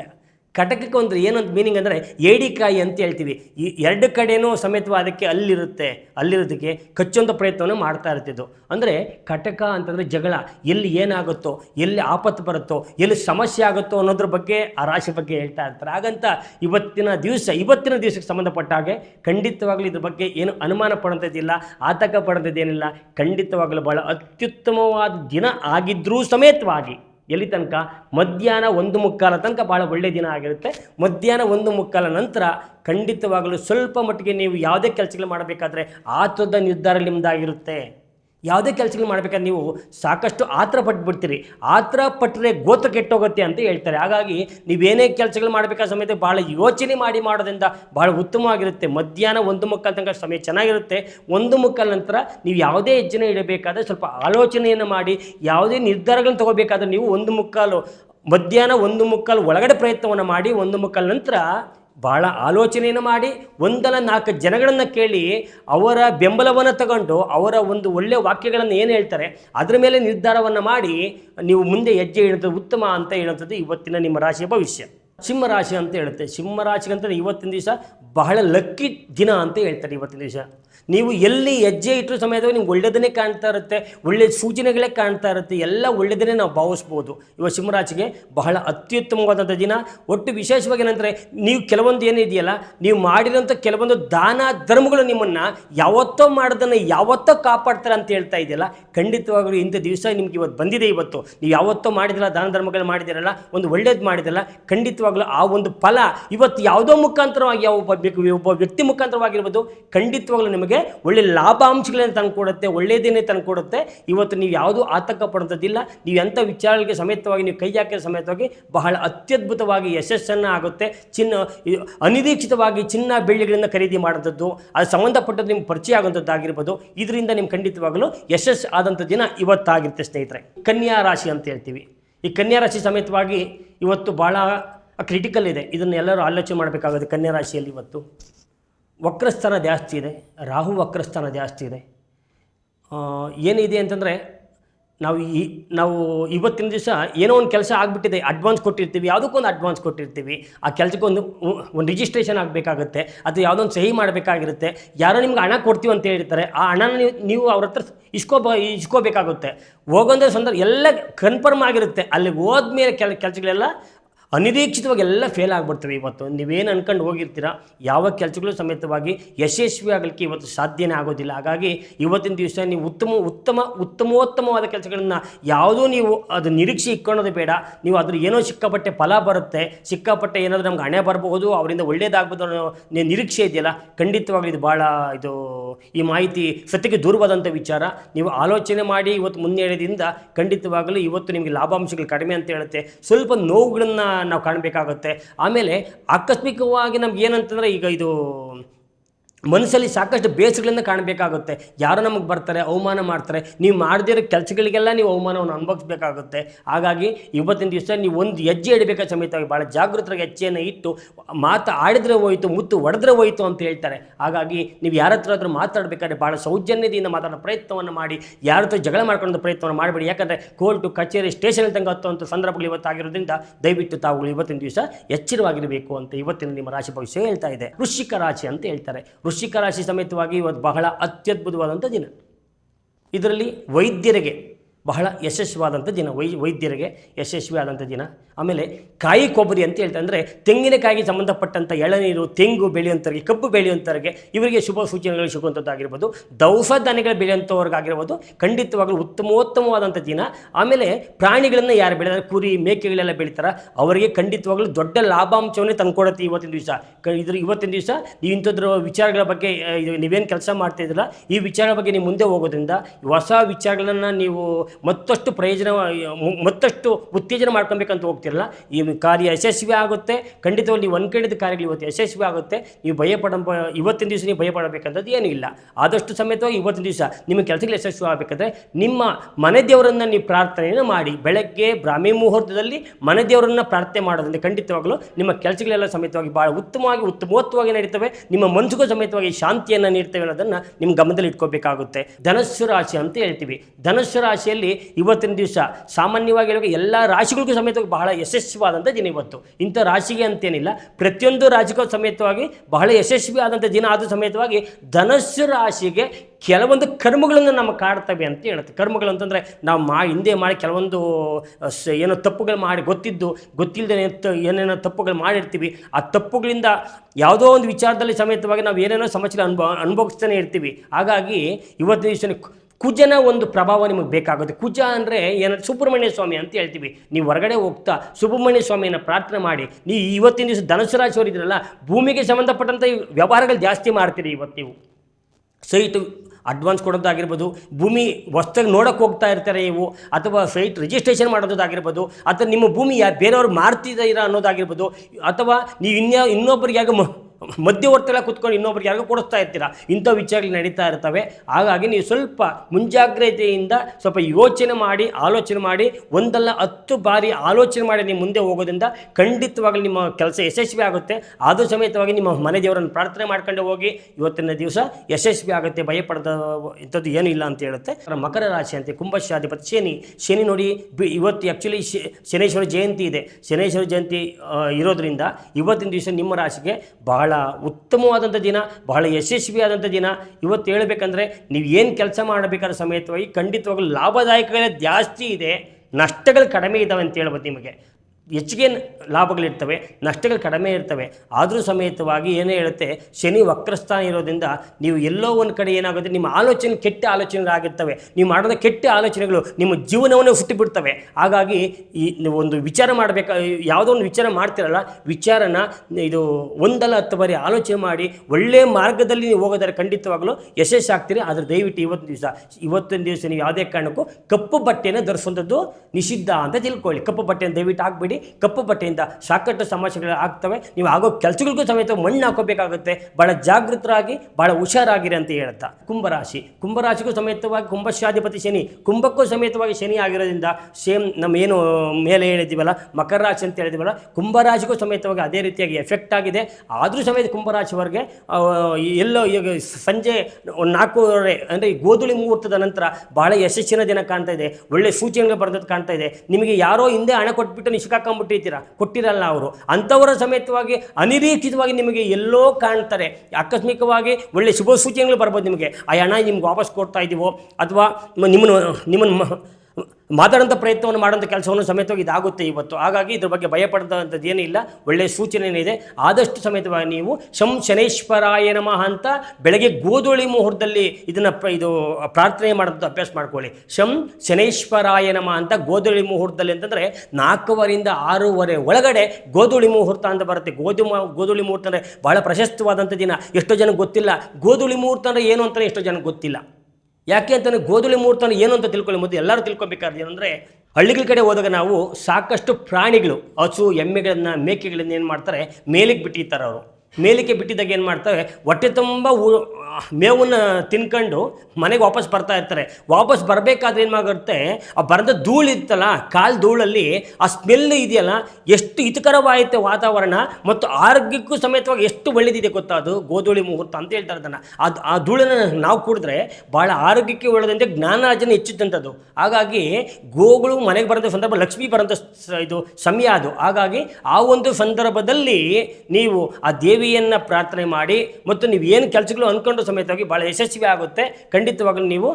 ಕಟಕಕ್ಕೆ ಒಂದು ಏನಂತ ಮೀನಿಂಗ್ ಅಂದರೆ ಏಡಿಕಾಯಿ ಅಂತ ಹೇಳ್ತೀವಿ. ಈ ಎರಡು ಕಡೆಯೂ ಸಮೇತವಾಗಿ ಅದಕ್ಕೆ ಅಲ್ಲಿರುತ್ತೆ. ಅಲ್ಲಿರೋದಕ್ಕೆ ಕಚ್ಚೊಂದು ಪ್ರಯತ್ನವನ್ನು ಮಾಡ್ತಾ ಇರ್ತಿದ್ದು. ಅಂದರೆ ಕಟಕ ಅಂತಂದರೆ ಜಗಳ. ಎಲ್ಲಿ ಏನಾಗುತ್ತೋ, ಎಲ್ಲಿ ಆಪತ್ತು ಬರುತ್ತೋ, ಎಲ್ಲಿ ಸಮಸ್ಯೆ ಆಗುತ್ತೋ ಅನ್ನೋದ್ರ ಬಗ್ಗೆ ಆ ರಾಶಿ ಬಗ್ಗೆ ಹೇಳ್ತಾ ಇರ್ತಾರೆ. ಹಾಗಂತ ಇವತ್ತಿನ ದಿವಸ, ಇವತ್ತಿನ ದಿವಸಕ್ಕೆ ಸಂಬಂಧಪಟ್ಟ ಹಾಗೆ ಖಂಡಿತವಾಗ್ಲೂ ಇದ್ರ ಬಗ್ಗೆ ಏನು ಅನುಮಾನ ಪಡೋಂಥದ್ದಿಲ್ಲ ಆತಂಕ ಪಡೋಂಥದ್ದೇನಿಲ್ಲ ಖಂಡಿತವಾಗಲೂ ಭಾಳ ಅತ್ಯುತ್ತಮವಾದ ದಿನ ಆಗಿದ್ದರೂ ಸಮೇತವಾಗಿ. ಎಲ್ಲಿ ತನಕ? ಮಧ್ಯಾಹ್ನ ಒಂದು ಮುಕ್ಕಾಲ ತನಕ ಭಾಳ ಒಳ್ಳೆಯ ದಿನ ಆಗಿರುತ್ತೆ. ಮಧ್ಯಾಹ್ನ ಒಂದು ಮುಕ್ಕಾಲ ನಂತರ ಖಂಡಿತವಾಗಲೂ ಸ್ವಲ್ಪ ಮಟ್ಟಿಗೆ ನೀವು ಯಾವುದೇ ಕೆಲಸಗಳು ಮಾಡಬೇಕಾದ್ರೆ ಆತದ ನಿರ್ಧಾರ ನಿಮ್ಮದಾಗಿರುತ್ತೆ ಯಾವುದೇ ಕೆಲಸಗಳು ಮಾಡಬೇಕಾದ್ರೆ ನೀವು ಸಾಕಷ್ಟು ಆತರ ಪಟ್ಬಿಡ್ತೀರಿ. ಆತ್ರ ಪಟ್ಟರೆ ಗೋತ್ರ ಕೆಟ್ಟೋಗುತ್ತೆ ಅಂತ ಹೇಳ್ತಾರೆ. ಹಾಗಾಗಿ ನೀವೇನೇ ಕೆಲಸಗಳು ಮಾಡಬೇಕಾದ ಸಮೇತ ಭಾಳ ಯೋಚನೆ ಮಾಡಿ ಮಾಡೋದ್ರಿಂದ ಭಾಳ ಉತ್ತಮವಾಗಿರುತ್ತೆ. ಮಧ್ಯಾಹ್ನ ಒಂದು ಮುಕ್ಕಾಲು ತನಕ ಸಮಯ ಚೆನ್ನಾಗಿರುತ್ತೆ. ಒಂದು ಮುಕ್ಕಾಲ ನಂತರ ನೀವು ಯಾವುದೇ ಹೆಜ್ಜೆನ ಇಡಬೇಕಾದ್ರೆ ಸ್ವಲ್ಪ ಆಲೋಚನೆಯನ್ನು ಮಾಡಿ, ಯಾವುದೇ ನಿರ್ಧಾರಗಳನ್ನು ತಗೋಬೇಕಾದ್ರೆ ನೀವು ಒಂದು ಮುಕ್ಕಾಲು ಮಧ್ಯಾಹ್ನ ಒಂದು ಮುಕ್ಕಾಲು ಒಳಗಡೆ ಪ್ರಯತ್ನವನ್ನು ಮಾಡಿ, ಒಂದು ಮುಕ್ಕಾಲು ನಂತರ ಭಾಳ ಆಲೋಚನೆಯನ್ನು ಮಾಡಿ ಒಂದಲ್ಲ ನಾಲ್ಕು ಜನಗಳನ್ನು ಕೇಳಿ ಅವರ ಬೆಂಬಲವನ್ನು ತಗೊಂಡು ಅವರ ಒಂದು ಒಳ್ಳೆಯ ವಾಕ್ಯಗಳನ್ನು ಏನು ಹೇಳ್ತಾರೆ, ಅದರ ಮೇಲೆ ನಿರ್ಧಾರವನ್ನು ಮಾಡಿ ನೀವು ಮುಂದೆ ಹೆಜ್ಜೆ ಇಡೋದು ಉತ್ತಮ ಅಂತ ಹೇಳುವಂಥದ್ದು ಇವತ್ತಿನ ನಿಮ್ಮ ರಾಶಿಯ ಭವಿಷ್ಯ. ಸಿಂಹ ರಾಶಿ ಅಂತ ಹೇಳುತ್ತೆ. ಸಿಂಹ ರಾಶಿಗಂತ ಇವತ್ತಿನ ದಿವಸ ಬಹಳ ಲಕ್ಕಿ ದಿನ ಅಂತ ಹೇಳ್ತಾರೆ ಇವತ್ತಿನ ದಿವಸ. ನೀವು ಎಲ್ಲಿ ಹೆಜ್ಜೆ ಇಟ್ಟರು ಸಮಯದಾಗ ನಿಮ್ಗೆ ಒಳ್ಳೆಯದನ್ನೇ ಕಾಣ್ತಾ ಇರುತ್ತೆ ಒಳ್ಳೆಯ ಸೂಚನೆಗಳೇ ಕಾಣ್ತಾ ಇರುತ್ತೆ, ಎಲ್ಲ ಒಳ್ಳೆಯದನ್ನೇ ನಾವು ಭಾವಿಸ್ಬೋದು. ಇವ ಸಿಂಹರಾಶಿಗೆ ಬಹಳ ಅತ್ಯುತ್ತಮವಾದಂಥ ದಿನ. ಒಟ್ಟು ವಿಶೇಷವಾಗಿ ಏನಂದರೆ, ನೀವು ಕೆಲವೊಂದು ಏನಿದೆಯಲ್ಲ ನೀವು ಮಾಡಿರೋಂಥ ಕೆಲವೊಂದು ದಾನ ಧರ್ಮಗಳು ನಿಮ್ಮನ್ನು ಯಾವತ್ತೋ ಮಾಡೋದನ್ನು ಯಾವತ್ತೋ ಕಾಪಾಡ್ತಾರೆ ಅಂತ ಹೇಳ್ತಾ ಇದೆಯಲ್ಲ, ಖಂಡಿತವಾಗಲೂ ಇಂಥ ದಿವಸ ನಿಮ್ಗೆ ಇವತ್ತು ಬಂದಿದೆ ಇವತ್ತು. ನೀವು ಯಾವತ್ತೋ ಮಾಡಿದಿಲ್ಲ ದಾನ ಧರ್ಮಗಳು ಮಾಡಿದಿರಲ್ಲ, ಒಂದು ಒಳ್ಳೇದು ಮಾಡಿದಿರಲ್ಲ ಖಂಡಿತವಾಗ್ಲೂ ಆ ಒಂದು ಫಲ ಇವತ್ತು ಯಾವುದೋ ಮುಖಾಂತರವಾಗಿ ಯಾವ ಒಬ್ಬ ಒಬ್ಬ ವ್ಯಕ್ತಿ ಮುಖಾಂತರವಾಗಿರ್ಬೋದು, ಖಂಡಿತವಾಗ್ಲೂ ನಿಮಗೆ ಒಳ್ಳೆ ಲಾಭಾಂಶಗಳನ್ನು ತಂದುಕೊಡುತ್ತೆ, ಒಳ್ಳೆಯದನ್ನೇ ತಂದುಕೊಡುತ್ತೆ. ಇವತ್ತು ನೀವು ಯಾವುದೂ ಆತಂಕ ಪಡೋಂಥದ್ದಿಲ್ಲ ನೀವು ಎಂಥ ವಿಚಾರಗಳಿಗೆ ಸಮೇತವಾಗಿ, ನೀವು ಕೈ ಹಾಕಿದ ಸಮೇತವಾಗಿ ಬಹಳ ಅತ್ಯದ್ಭುತವಾಗಿ ಯಶಸ್ಸನ್ನು ಆಗುತ್ತೆ. ಚಿನ್ನ ಅನಿರೀಕ್ಷಿತವಾಗಿ ಚಿನ್ನ ಬೆಳ್ಳಿಗಳನ್ನು ಖರೀದಿ ಮಾಡೋಂಥದ್ದು ಅದು ಸಂಬಂಧಪಟ್ಟದ್ದು ನಿಮ್ಗೆ ಪರಿಚಯ ಆಗುವಂಥದ್ದಾಗಿರ್ಬೋದು ಇದರಿಂದ ನಿಮ್ಗೆ ಖಂಡಿತವಾಗಲೂ ಯಶಸ್ಸು ಆದಂಥ ದಿನ ಇವತ್ತಾಗಿರುತ್ತೆ ಸ್ನೇಹಿತರೆ. ಕನ್ಯಾ ರಾಶಿ ಅಂತ ಹೇಳ್ತೀವಿ. ಈ ಕನ್ಯಾ ರಾಶಿ ಸಮೇತವಾಗಿ ಇವತ್ತು ಭಾಳ ಕ್ರಿಟಿಕಲ್ ಇದೆ. ಇದನ್ನು ಎಲ್ಲರೂ ಆಲೋಚನೆ ಮಾಡಬೇಕಾಗುತ್ತೆ ಕನ್ಯಾ ರಾಶಿಯಲ್ಲಿ ಇವತ್ತು. ವಕ್ರಸ್ಥಾನ ಜಾಸ್ತಿ ಇದೆ, ರಾಹು ವಕ್ರಸ್ಥಾನ ಜಾಸ್ತಿ ಇದೆ. ಏನಿದೆ ಅಂತಂದರೆ ನಾವು ಈ, ನಾವು ಇವತ್ತಿನ ದಿವಸ ಏನೋ ಒಂದು ಕೆಲಸ ಆಗಿಬಿಟ್ಟಿದೆ ಅಡ್ವಾನ್ಸ್ ಕೊಟ್ಟಿರ್ತೀವಿ, ಯಾವುದಕ್ಕೊಂದು ಅಡ್ವಾನ್ಸ್ ಕೊಟ್ಟಿರ್ತೀವಿ, ಆ ಕೆಲಸಕ್ಕೊಂದು ಒಂದು ರಿಜಿಸ್ಟ್ರೇಷನ್ ಆಗಬೇಕಾಗುತ್ತೆ, ಅದು ಯಾವುದೋ ಒಂದು ಸಹಿ ಮಾಡಬೇಕಾಗಿರುತ್ತೆ, ಯಾರೋ ನಿಮ್ಗೆ ಹಣ ಕೊಡ್ತೀವಿ ಅಂತ ಹೇಳ್ತಾರೆ ಆ ಹಣನ ನೀವು ನೀವು ಅವ್ರ ಹತ್ರ ಇಸ್ಕೋಬ, ಇಸ್ಕೋಬೇಕಾಗುತ್ತೆ. ಹೋಗೋಂಥ ಸಂದರ್ಭ, ಎಲ್ಲ ಕನ್ಫರ್ಮ್ ಆಗಿರುತ್ತೆ ಅಲ್ಲಿಗೆ ಹೋದ್ಮೇಲೆ ಕೆಲ, ಕೆಲಸಗಳೆಲ್ಲ ಅನಿರೀಕ್ಷಿತವಾಗಿ ಎಲ್ಲ ಫೇಲ್ ಆಗಿಬಿಡ್ತವೆ ಇವತ್ತು. ನೀವೇನು ಅನ್ಕೊಂಡು ಹೋಗಿರ್ತೀರ? ಯಾವ ಕೆಲಸಗಳು ಸಮೇತವಾಗಿ ಯಶಸ್ವಿ ಆಗಲಿಕ್ಕೆ ಇವತ್ತು ಸಾಧ್ಯನೇ ಆಗೋದಿಲ್ಲ. ಹಾಗಾಗಿ ಇವತ್ತಿನ ದಿವಸ ನೀವು ಉತ್ತಮ ಉತ್ತಮ, ಉತ್ತಮೋತ್ತಮವಾದ ಕೆಲಸಗಳನ್ನು ಯಾವುದೂ ನೀವು ಅದು ನಿರೀಕ್ಷೆ ಇಟ್ಕೊಳ್ಳೋದು ಬೇಡ. ನೀವು ಅದ್ರ ಏನೋ ಸಿಕ್ಕಾಪಟ್ಟೆ ಫಲ ಬರುತ್ತೆ. ಸಿಕ್ಕಾಪಟ್ಟೆ ಏನಾದರೂ ನಮ್ಗೆ ಹಣೆ ಬರಬಹುದು ಅವರಿಂದ ಒಳ್ಳೇದಾಗ್ಬೋದು ಅನ್ನೋ ನಿರೀಕ್ಷೆ ಇದೆಯಲ್ಲ? ಖಂಡಿತವಾಗ್ಲೂ ಇದು ಭಾಳ ಇದು ಈ ಮಾಹಿತಿ ಸತ್ಯಕ್ಕೆ ದೂರವಾದಂಥ ವಿಚಾರ. ನೀವು ಆಲೋಚನೆ ಮಾಡಿ ಇವತ್ತು ಮುನ್ನಡೆದಿಂದ ಖಂಡಿತವಾಗಲೂ ಇವತ್ತು ನಿಮಗೆ ಲಾಭಾಂಶಗಳು ಕಡಿಮೆ ಅಂತ ಹೇಳುತ್ತೆ. ಸ್ವಲ್ಪ ನೋವುಗಳನ್ನು ನಾವು ಕಾಣಬೇಕಾಗುತ್ತೆ. ಆಮೇಲೆ ಆಕಸ್ಮಿಕವಾಗಿ ನಮ್ಗೆ ಏನಂತಂದರೆ ಈಗ ಇದು ಮನಸ್ಸಲ್ಲಿ ಸಾಕಷ್ಟು ಬೇಸಗಳನ್ನು ಕಾಣಬೇಕಾಗುತ್ತೆ. ಯಾರು ನಮಗೆ ಬರ್ತಾರೆ, ಅವಮಾನ ಮಾಡ್ತಾರೆ, ನೀವು ಮಾಡದಿರೋ ಕೆಲಸಗಳಿಗೆಲ್ಲ ನೀವು ಅವಮಾನವನ್ನು ಅನುಭವಿಸಬೇಕಾಗುತ್ತೆ. ಹಾಗಾಗಿ ಇವತ್ತಿನ ದಿವಸ ನೀವು ಒಂದು ಹೆಜ್ಜೆ ಇಡಬೇಕಾದ ಸಮೇತವಾಗಿ ಭಾಳ ಜಾಗೃತರಾಗಿ ಹೆಜ್ಜೆಯನ್ನು ಇಟ್ಟು, ಮಾತು ಆಡಿದ್ರೆ ಹೋಯಿತು, ಮುತ್ತು ಒಡೆದ್ರೆ ಹೋಯಿತು ಅಂತ ಹೇಳ್ತಾರೆ. ಹಾಗಾಗಿ ನೀವು ಯಾರ ಹತ್ರ ಆದರೂ ಮಾತಾಡಬೇಕಾದ್ರೆ ಭಾಳ ಸೌಜನ್ಯದಿಂದ ಮಾತಾಡೋ ಪ್ರಯತ್ನವನ್ನು ಮಾಡಿ, ಯಾರ ಹತ್ರ ಜಗಳ ಮಾಡ್ಕೊಳ್ಳೋ ಪ್ರಯತ್ನವನ್ನು ಮಾಡಬೇಡಿ. ಯಾಕಂದರೆ ಕೋರ್ಟು ಕಚೇರಿ ಸ್ಟೇಷನ್ ತಂಗ ಹತ್ತುವಂಥ ಸಂದರ್ಭಗಳು ಇವತ್ತಾಗಿರೋದ್ರಿಂದ ದಯವಿಟ್ಟು ತಾವುಗಳು ಇವತ್ತಿನ ದಿವಸ ಎಚ್ಚರವಾಗಿರಬೇಕು ಅಂತ ಇವತ್ತಿನ ನಿಮ್ಮ ರಾಶಿ ಭವಿಷ್ಯ ಹೇಳ್ತಾ ಇದೆ. ವೃಶ್ಚಿಕ ರಾಶಿ ಅಂತ ಹೇಳ್ತಾರೆ. ವೃಶ್ಚಿಕ ರಾಶಿ ಸಮೇತವಾಗಿ ಇವತ್ತು ಬಹಳ ಅತ್ಯದ್ಭುತವಾದಂಥ ದಿನ. ಇದರಲ್ಲಿ ವೈದ್ಯರಿಗೆ ಬಹಳ ಯಶಸ್ವಿಯಾದಂಥ ದಿನ, ವೈ, ವೈದ್ಯರಿಗೆ ಯಶಸ್ವಿ ಆದಂಥ ದಿನ. ಆಮೇಲೆ ಕಾಯಿ ಕೊಬ್ಬರಿ ಅಂತ ಹೇಳ್ತಾರೆ ಅಂದರೆ ತೆಂಗಿನಕಾಯಿಗೆ ಸಂಬಂಧಪಟ್ಟಂಥ ಎಳನೀರು ತೆಂಗು ಬೆಳೆಯುವಂಥವ್ರಿಗೆ, ಕಬ್ಬು ಬೆಳೆಯುವಂಥವ್ರಿಗೆ ಇವರಿಗೆ ಶುಭ ಸೂಚನೆಗಳು ಸಿಗುವಂಥದ್ದಾಗಿರ್ಬೋದು. ದವಸ ಧಾನ್ಯಗಳು ಬೆಳೆಯುವಂಥವ್ರಿಗಾಗಿರ್ಬೋದು. ಖಂಡಿತವಾಗಲೂ ಉತ್ತಮೋತ್ತಮವಾದಂಥ ದಿನ. ಆಮೇಲೆ ಪ್ರಾಣಿಗಳನ್ನು ಯಾರು ಬೆಳೆದಾರೆ? ಕುರಿ, ಮೇಕೆಗಳೆಲ್ಲ ಬೆಳೀತಾರೆ. ಅವರಿಗೆ ಖಂಡಿತವಾಗಲೂ ದೊಡ್ಡ ಲಾಭಾಂಶವನ್ನೇ ತಂದುಕೊಡುತ್ತೆ ಇವತ್ತಿನ ದಿವಸ. ಇದ್ರ ಇವತ್ತಿನ ದಿವಸ ನೀವು ಇಂಥದ್ರ ವಿಚಾರಗಳ ಬಗ್ಗೆ ನೀವೇನು ಕೆಲಸ ಮಾಡ್ತಾ ಈ ವಿಚಾರ ಬಗ್ಗೆ ನೀವು ಮುಂದೆ ಹೋಗೋದ್ರಿಂದ ಹೊಸ ವಿಚಾರಗಳನ್ನು ನೀವು ಮತ್ತಷ್ಟು ಪ್ರಯೋಜನ ಮತ್ತಷ್ಟು ಉತ್ತೇಜನ ಮಾಡ್ಕೊಬೇಕಂತ ಹೋಗ್ತಿರಲ್ಲ, ಈ ಕಾರ್ಯ ಯಶಸ್ವಿ ಆಗುತ್ತೆ. ಖಂಡಿತವಾಗಿ ನೀವು ಅನ್ಕೊಂಡಿದ್ದ ಕಾರ್ಯಗಳು ಇವತ್ತು ಯಶಸ್ವಿ ಆಗುತ್ತೆ. ನೀವು ಭಯಪಡ, ಇವತ್ತಿನ ದಿವಸ ನೀವು ಭಯಪಡಬೇಕಂಥದ್ದು ಏನೂ ಇಲ್ಲ. ಆದಷ್ಟು ಸಮೇತವಾಗಿ ಇವತ್ತಿನ ದಿವಸ ನಿಮ್ಮ ಕೆಲಸಗಳು ಯಶಸ್ವಿ ಆಗಬೇಕಂದ್ರೆ ನಿಮ್ಮ ಮನೆ ದೇವರನ್ನು ನೀವು ಪ್ರಾರ್ಥನೆಯನ್ನು ಮಾಡಿ. ಬೆಳಗ್ಗೆ ಬ್ರಾಹ್ಮಿ ಮುಹೂರ್ತದಲ್ಲಿ ಮನೆ ದೇವರನ್ನ ಪ್ರಾರ್ಥನೆ ಮಾಡೋದ್ರಿಂದ ಖಂಡಿತವಾಗಲೂ ನಿಮ್ಮ ಕೆಲಸಗಳೆಲ್ಲ ಸಮೇತವಾಗಿ ಭಾಳ ಉತ್ತಮವಾಗಿ, ಉತ್ತಮೋತ್ತವಾಗಿ ನಡೀತವೆ. ನಿಮ್ಮ ಮನಸ್ಸಿಗೂ ಸಮೇತವಾಗಿ ಶಾಂತಿಯನ್ನು ನೀಡ್ತವೆ ಅನ್ನೋದನ್ನು ನಿಮ್ಮ ಗಮನದಲ್ಲಿ ಇಟ್ಕೋಬೇಕಾಗುತ್ತೆ ಧನಸ್ಸು ರಾಶಿ ಅಂತ ಹೇಳ್ತೀವಿ. ಧನಸ್ಸು ರಾಶಿಯಲ್ಲಿ ಇವತ್ತಿನ ದಿವಸ ಸಾಮಾನ್ಯವಾಗಿ ಹೇಳುವಾಗ ಎಲ್ಲ ರಾಶಿಗಳಿಗೂ ಸಮೇತವಾಗಿ ಬಹಳ ಯಶಸ್ವಿಯಾದಂಥ ದಿನ ಇವತ್ತು. ಇಂಥ ರಾಶಿಗೆ ಅಂತೇನಿಲ್ಲ, ಪ್ರತಿಯೊಂದು ರಾಶಿಗೂ ಸಮೇತವಾಗಿ ಬಹಳ ಯಶಸ್ವಿ ಆದಂಥ ದಿನ. ಆದ ಸಮೇತವಾಗಿ ಧನಸ್ಸು ರಾಶಿಗೆ ಕೆಲವೊಂದು ಕರ್ಮಗಳನ್ನು ನಮ್ಮ ಕಾಡ್ತವೆ ಅಂತ ಹೇಳುತ್ತೆ. ಕರ್ಮಗಳು ಅಂತಂದರೆ ನಾವು ಮಾ, ಹಿಂದೆ ಮಾಡಿ ಕೆಲವೊಂದು ಏನೋ ತಪ್ಪುಗಳು ಮಾಡಿ ಗೊತ್ತಿದ್ದು, ಗೊತ್ತಿಲ್ಲದೆ ಏನೇನೋ ತಪ್ಪುಗಳು ಮಾಡಿರ್ತೀವಿ. ಆ ತಪ್ಪುಗಳಿಂದ ಯಾವುದೋ ಒಂದು ವಿಚಾರದಲ್ಲಿ ಸಮೇತವಾಗಿ ನಾವು ಏನೇನೋ ಸಮಸ್ಯೆ ಅನುಭವ, ಅನುಭವಿಸ್ತಾನೆ ಇರ್ತೀವಿ. ಹಾಗಾಗಿ ಇವತ್ತಿನ ದಿವಸ ಕುಜನ ಒಂದು ಪ್ರಭಾವ ನಿಮಗೆ ಬೇಕಾಗುತ್ತೆ. ಕುಜ ಅಂದರೆ ಏನಂದ್ರೆ ಸುಬ್ರಹ್ಮಣ್ಯ ಸ್ವಾಮಿ ಅಂತ ಹೇಳ್ತೀವಿ. ನೀವು ಹೊರಗಡೆ ಹೋಗ್ತಾ ಸುಬ್ರಹ್ಮಣ್ಯ ಸ್ವಾಮಿಯನ್ನು ಪ್ರಾರ್ಥನೆ ಮಾಡಿ ನೀವು ಇವತ್ತಿನ ದಿವಸ ಧನುಸು ರಾಶಿಯವರು ಇದ್ರಲ್ಲ, ಭೂಮಿಗೆ ಸಂಬಂಧಪಟ್ಟಂಥ ವ್ಯವಹಾರಗಳು ಜಾಸ್ತಿ ಮಾಡ್ತೀರಿ ಇವತ್ತು ನೀವು. ಸೈಟು ಅಡ್ವಾನ್ಸ್ ಕೊಡೋದಾಗಿರ್ಬೋದು, ಭೂಮಿ ಹೊಸ್ದಾಗಿ ನೋಡೋಕೆ ಹೋಗ್ತಾ ಇರ್ತಾರೆ ನೀವು, ಅಥವಾ ಸೈಟ್ ರಿಜಿಸ್ಟ್ರೇಷನ್ ಮಾಡೋದಾಗಿರ್ಬೋದು, ಅಥವಾ ನಿಮ್ಮ ಭೂಮಿ ಬೇರೆಯವ್ರು ಮಾರ್ತಿದ್ದೀರಾ ಅನ್ನೋದಾಗಿರ್ಬೋದು, ಅಥವಾ ನೀವು ಇನ್ಯಾ ಇನ್ನೊಬ್ಬರಿಗೆ ಯಾಕೆ ಮಧ್ಯವರ್ತಿಗಳ ಕುತ್ಕೊಂಡು ಇನ್ನೊಬ್ರಿಗೆ ಯಾರಿಗೂ ಕೊಡಿಸ್ತಾ ಇರ್ತೀರಾ? ಇಂಥ ವಿಚಾರಗಳು ನಡೀತಾ ಇರ್ತವೆ. ಹಾಗಾಗಿ ನೀವು ಸ್ವಲ್ಪ ಮುಂಜಾಗ್ರತೆಯಿಂದ ಸ್ವಲ್ಪ ಯೋಚನೆ ಮಾಡಿ, ಆಲೋಚನೆ ಮಾಡಿ, ಒಂದಲ್ಲ ಹತ್ತು ಬಾರಿ ಆಲೋಚನೆ ಮಾಡಿ ನೀವು ಮುಂದೆ ಹೋಗೋದ್ರಿಂದ ಖಂಡಿತವಾಗಲಿ ನಿಮ್ಮ ಕೆಲಸ ಯಶಸ್ವಿ ಆಗುತ್ತೆ. ಆದರೂ ಸಮೇತವಾಗಿ ನಿಮ್ಮ ಮನೆ ದೇವರನ್ನು ಪ್ರಾರ್ಥನೆ ಮಾಡ್ಕೊಂಡು ಹೋಗಿ ಇವತ್ತಿನ ದಿವಸ ಯಶಸ್ವಿ ಆಗುತ್ತೆ, ಭಯಪಡದ ಇಂಥದ್ದು ಏನೂ ಇಲ್ಲ ಅಂತ ಹೇಳುತ್ತೆ. ಮಕರ ರಾಶಿ ಅಂತೆ, ಕುಂಭಶಾಧಿಪತಿ ಶನಿ. ಶನಿ ನೋಡಿ ಇವತ್ತು ಆ್ಯಕ್ಚುಲಿ ಶನೇಶ್ವರ ಜಯಂತಿ ಇದೆ. ಶನೇಶ್ವರ ಜಯಂತಿ ಇರೋದ್ರಿಂದ ಇವತ್ತಿನ ದಿವಸ ನಿಮ್ಮ ರಾಶಿಗೆ ಬಹಳ ಬಹಳ ಉತ್ತಮವಾದಂಥ ದಿನ, ಬಹಳ ಯಶಸ್ವಿಯಾದಂಥ ದಿನ. ಇವತ್ತು ಹೇಳಬೇಕಂದ್ರೆ ನೀವು ಏನು ಕೆಲಸ ಮಾಡಬೇಕಾದ ಸಮೇತವಾಗಿ ಖಂಡಿತವಾಗಲೂ ಲಾಭದಾಯಕಗಳೇ ಜಾಸ್ತಿ ಇದೆ, ನಷ್ಟಗಳು ಕಡಿಮೆ ಇದ್ದಾವೆ ಅಂತ ಹೇಳ್ಬೋದು ನಿಮಗೆ. ಹೆಚ್ಚಿಗೆ ಲಾಭಗಳಿರ್ತವೆ, ನಷ್ಟಗಳು ಕಡಿಮೆ ಇರ್ತವೆ. ಆದರೂ ಸಮೇತವಾಗಿ ಏನೇ ಹೇಳುತ್ತೆ, ಶನಿ ವಕ್ರಸ್ಥಾನ ಇರೋದ್ರಿಂದ ನೀವು ಎಲ್ಲೋ ಒಂದು ಕಡೆ ಏನಾಗುತ್ತೆ, ನಿಮ್ಮ ಆಲೋಚನೆ ಕೆಟ್ಟ ಆಲೋಚನೆಗಳಾಗಿರ್ತವೆ. ನೀವು ಮಾಡೋದ ಕೆಟ್ಟ ಆಲೋಚನೆಗಳು ನಿಮ್ಮ ಜೀವನವನ್ನೇ ಹುಟ್ಟಿಬಿಡ್ತವೆ. ಹಾಗಾಗಿ ಈ ಒಂದು ವಿಚಾರ ಮಾಡಬೇಕಾ, ಯಾವುದೋ ಒಂದು ವಿಚಾರ ಮಾಡ್ತಿರಲ್ಲ, ವಿಚಾರನ ಇದು ಒಂದಲ್ಲ ಹತ್ತು ಬಾರಿ ಆಲೋಚನೆ ಮಾಡಿ ಒಳ್ಳೆಯ ಮಾರ್ಗದಲ್ಲಿ ನೀವು ಹೋಗೋದಾರೆ ಖಂಡಿತವಾಗಲೂ ಯಶಸ್ಸಾಗ್ತೀರಿ ಆದರೆ ದಯವಿಟ್ಟು ಇವತ್ತು ದಿವಸ, ಇವತ್ತೊಂದು ದಿವಸ ನೀವು ಯಾವುದೇ ಕಾರಣಕ್ಕೂ ಕಪ್ಪು ಬಟ್ಟೆಯನ್ನು ಧರಿಸುವಂಥದ್ದು ನಿಷಿದ್ಧ ಅಂತ ತಿಳ್ಕೊಳ್ಳಿ. ಕಪ್ಪು ಬಟ್ಟೆಯನ್ನು ದಯವಿಟ್ಟು ಹಾಕ್ಬೇಡಿ. ಕಪ್ಪು ಬಟ್ಟೆಯಿಂದ ಸಾಕಷ್ಟು ಸಮಸ್ಯೆಗಳು ಆಗ್ತವೆ. ನೀವು ಆಗೋ ಕೆಲಸಗಳಿಗೂ ಸಮೇತ ಮಣ್ಣು ಹಾಕೋಬೇಕಾಗುತ್ತೆ. ಭಾಳ ಜಾಗೃತರಾಗಿ ಭಾಳ ಹುಷಾರಾಗಿರಿ ಅಂತ ಹೇಳ್ತಾ. ಕುಂಭರಾಶಿ. ಕುಂಭರಾಶಿಗೂ ಸಮೇತವಾಗಿ ಕುಂಭಶಾಧಿಪತಿ ಶನಿ. ಕುಂಭಕ್ಕೂ ಸಮೇತವಾಗಿ ಶನಿ ಆಗಿರೋದ್ರಿಂದ ಸೇಮ್ ನಮ್ಮ ಏನು ಮೇಲೆ ಹೇಳಿದ್ದೀವಲ್ಲ, ಮಕರ ರಾಶಿ ಅಂತ ಹೇಳಿದ್ದೀವಲ್ಲ, ಕುಂಭರಾಶಿಗೂ ಸಮೇತವಾಗಿ ಅದೇ ರೀತಿಯಾಗಿ ಎಫೆಕ್ಟ್ ಆಗಿದೆ. ಆದರೂ ಸಮೇತ ಕುಂಭರಾಶಿವರೆಗೆ ಎಲ್ಲೋ ಈಗ ಸಂಜೆ ನಾಲ್ಕೂವರೆ ಅಂದರೆ ಗೋಧುಳಿ ಮುಹೂರ್ತದ ನಂತರ ಭಾಳ ಯಶಸ್ಸಿನ ದಿನ ಕಾಣ್ತಾ ಇದೆ. ಒಳ್ಳೆ ಸೂಚನೆಗಳು ಬರೆದದ್ದು ಕಾಣ್ತಾ ಇದೆ. ನಿಮಗೆ ಯಾರೋ ಹಿಂದೆ ಹಣ ಕೊಟ್ಬಿಟ್ಟು ನೀವು ಸಿಕ್ಕಾಕೊಂಡ್ಬಿಟ್ಟಿರ್ತೀರ ಕೊಟ್ಟಿರಲ್ಲ ಅವರು. ಅಂಥವರ ಸಮೇತವಾಗಿ ಅನಿರೀಕ್ಷಿತವಾಗಿ ನಿಮಗೆ ಎಲ್ಲೋ ಕಾಣ್ತಾರೆ. ಆಕಸ್ಮಿಕವಾಗಿ ಒಳ್ಳೆ ಶುಭ ಸೂಚನೆಗಳು ಬರ್ಬೋದು ನಿಮಗೆ. ಆ ಹಣ ನಿಮ್ಗೆ ವಾಪಸ್ ಕೊಡ್ತಾ ಇದ್ದೀವೋ ಅಥವಾ ನಿಮ್ಮನ್ನು ನಿಮ್ಮನ್ನು ಮಾತಾಡೋಂಥ ಪ್ರಯತ್ನವನ್ನು ಮಾಡೋಂಥ ಕೆಲಸವನ್ನು ಸಮೇತವಾಗಿ ಇದಾಗುತ್ತೆ ಇವತ್ತು. ಹಾಗಾಗಿ ಇದ್ರ ಬಗ್ಗೆ ಭಯಪಡದಂಥದ್ದು ಏನಿಲ್ಲ ಒಳ್ಳೆಯ ಸೂಚನೆ ಇದೆ ಆದಷ್ಟು ಸಮೇತವಾಗಿ ನೀವು ಶಂ ಶನೇಶ್ವರಾಯ ನಮಃ ಅಂತ ಬೆಳಗ್ಗೆ ಗೋಧೂಳಿ ಮುಹೂರ್ತದಲ್ಲಿ ಇದನ್ನು ಇದು ಪ್ರಾರ್ಥನೆ ಮಾಡೋದು ಅಭ್ಯಾಸ ಮಾಡ್ಕೊಳ್ಳಿ. ಶಂ ಶನೇಶ್ವರಾಯ ನಮಃ ಅಂತ ಗೋಧೂಳಿ ಮುಹೂರ್ತದಲ್ಲಿ ಅಂತಂದರೆ ನಾಲ್ಕುವರೆಯಿಂದ ಆರೂವರೆ ಒಳಗಡೆ ಗೋಧೂಳಿ ಮುಹೂರ್ತ ಅಂತ ಬರುತ್ತೆ. ಗೋಧು ಗೋಧೂಳಿ ಮುಹೂರ್ತ ಅಂದರೆ ಭಾಳ ಪ್ರಶಸ್ತವಾದಂಥ ದಿನ. ಎಷ್ಟೋ ಜನಕ್ಕೆ ಗೊತ್ತಿಲ್ಲ. ಗೋಧೂಳಿ ಮುಹೂರ್ತ ಅಂದರೆ ಏನು ಅಂತಲೇ ಎಷ್ಟೋ ಜನಕ್ಕೆ ಗೊತ್ತಿಲ್ಲ. ಯಾಕೆ ಅಂತಂದರೆ ಗೋಧುಳಿ ಮೂರ್ತನ ಏನು ಅಂತ ತಿಳ್ಕೊಳ್ಳಿ ಮೊದಲು ಎಲ್ಲರೂ ತಿಳ್ಕೊಬೇಕಾದ್ರೆ ಏನಂದರೆ ಹಳ್ಳಿಗಳ ಕಡೆ ಹೋದಾಗ ನಾವು ಸಾಕಷ್ಟು ಪ್ರಾಣಿಗಳು, ಹಸು, ಎಮ್ಮೆಗಳನ್ನು ಮೇಕೆಗಳನ್ನು ಏನು ಮಾಡ್ತಾರೆ, ಮೇಲಿಗೆ ಬಿಟ್ಟಿರ್ತಾರೆ ಅವರು. ಮೇಲಕ್ಕೆ ಬಿಟ್ಟಿದ್ದಾಗ ಏನು ಮಾಡ್ತಾರೆ, ಹೊಟ್ಟೆ ತುಂಬ ಊ ಮೇವನ್ನು ತಿನ್ಕೊಂಡು ಮನೆಗೆ ವಾಪಸ್ ಬರ್ತಾ ಇರ್ತಾರೆ. ವಾಪಸ್ ಬರಬೇಕಾದ್ರೆ ಏನು ಮಾಡುತ್ತೆ ಆ ಬರದ ಧೂಳು ಇತ್ತಲ್ಲ, ಕಾಲು ಧೂಳಲ್ಲಿ ಆ ಸ್ಮೆಲ್ ಇದೆಯಲ್ಲ, ಎಷ್ಟು ಹಿತಕರವಾಯಿತು ವಾತಾವರಣ ಮತ್ತು ಆರೋಗ್ಯಕ್ಕೂ ಸಮೇತವಾಗಿ ಎಷ್ಟು ಒಳ್ಳೆಯದಿದೆ ಗೊತ್ತಾ ಅದು? ಗೋಧೂಳಿ ಮುಹೂರ್ತ ಅಂತ ಹೇಳ್ತಾರೆ ಅದನ್ನು. ಅದು, ಆ ಧೂಳನ್ನು ನಾವು ಕುಡಿದ್ರೆ ಭಾಳ ಆರೋಗ್ಯಕ್ಕೆ ಒಳ್ಳೆದಂತೆ ಜ್ಞಾನಾರ್ಜನೆ ಹೆಚ್ಚುತ್ತಂಥದ್ದು ಹಾಗಾಗಿ ಗೋಗಳು ಮನೆಗೆ ಬರೋಂಥ ಸಂದರ್ಭ, ಲಕ್ಷ್ಮಿ ಬರೋಂಥ ಇದು ಸಮಯ ಅದು. ಹಾಗಾಗಿ ಆ ಒಂದು ಸಂದರ್ಭದಲ್ಲಿ ನೀವು ಆ ದೇವಿಯನ್ನು ಪ್ರಾರ್ಥನೆ ಮಾಡಿ ಮತ್ತು ನೀವು ಏನು ಕೆಲಸಗಳು ಅಂದ್ಕೊಂಡು ಸಮೇತವಾಗಿ ಭಾಳ ಯಶಸ್ವಿ ಆಗುತ್ತೆ. ಖಂಡಿತವಾಗಲೂ ನೀವು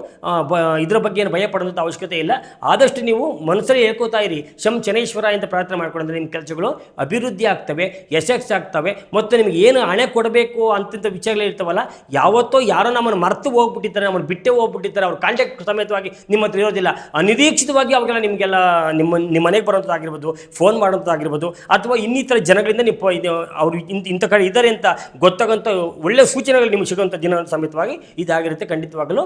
ಇದರ ಬಗ್ಗೆ ಏನು ಭಯ ಪಡುವಂಥ ಅವಶ್ಯಕತೆ ಇಲ್ಲ. ಆದಷ್ಟು ನೀವು ಮನಸ್ಸಲ್ಲಿ ಹೇಳ್ಕೋತಾ ಇರಿ. ಶಂ ಚನೇಶ್ವರ ಅಂತ ಪ್ರಾರ್ಥನೆ ಮಾಡ್ಕೊಂಡ್ರೆ ನಿಮ್ಮ ಕೆಲಸಗಳು ಅಭಿವೃದ್ಧಿ ಆಗ್ತವೆ ಯಶಸ್ಸಾಗ್ತವೆ ಮತ್ತು ನಿಮಗೆ ಏನು ಹಣೆ ಕೊಡಬೇಕು ಅಂತಂಥ ವಿಚಾರಗಳು ಇರ್ತಾವಲ್ಲ, ಯಾವತ್ತೋ ಯಾರೋ ನಮ್ಮನ್ನು ಮರೆತು ಹೋಗ್ಬಿಟ್ಟಿದ್ದಾರೆ ನಮ್ಮನ್ನು ಬಿಟ್ಟೆ ಹೋಗ್ಬಿಟ್ಟಿದ್ದಾರೆ ಅವ್ರ ಕಾಂಟ್ಯಾಕ್ಟ್ ಸಮೇತವಾಗಿ ನಿಮ್ಮ ಹತ್ರ ಇರೋದಿಲ್ಲ. ಅನಿರೀಕ್ಷಿತವಾಗಿ ಅವಾಗೆಲ್ಲ ನಿಮಗೆಲ್ಲ ನಿಮ್ಮ ನಿಮ್ಮ ಮನೆಗೆ ಬರೋಂಥದ್ದಾಗಿರ್ಬೋದು ಫೋನ್ ಮಾಡೋಂಥದ್ದಾಗಿರ್ಬೋದು ಅಥವಾ ಇನ್ನಿತರ ಜನಗಳಿಂದ ನೀವು ಅವರು ಇಂಥ ಕಡೆ ಇದ್ದಾರೆ ಅಂತ ಗೊತ್ತಾಗೋಂಥ ಒಳ್ಳೆಯ ಸೂಚನೆಗಳು ನಿಮಗೆ ಸಿಗೋಂಥ ದಿನ ಸಮೇತವಾಗಿ ಇದಾಗಿರುತ್ತೆ ಖಂಡಿತವಾಗಲೂ.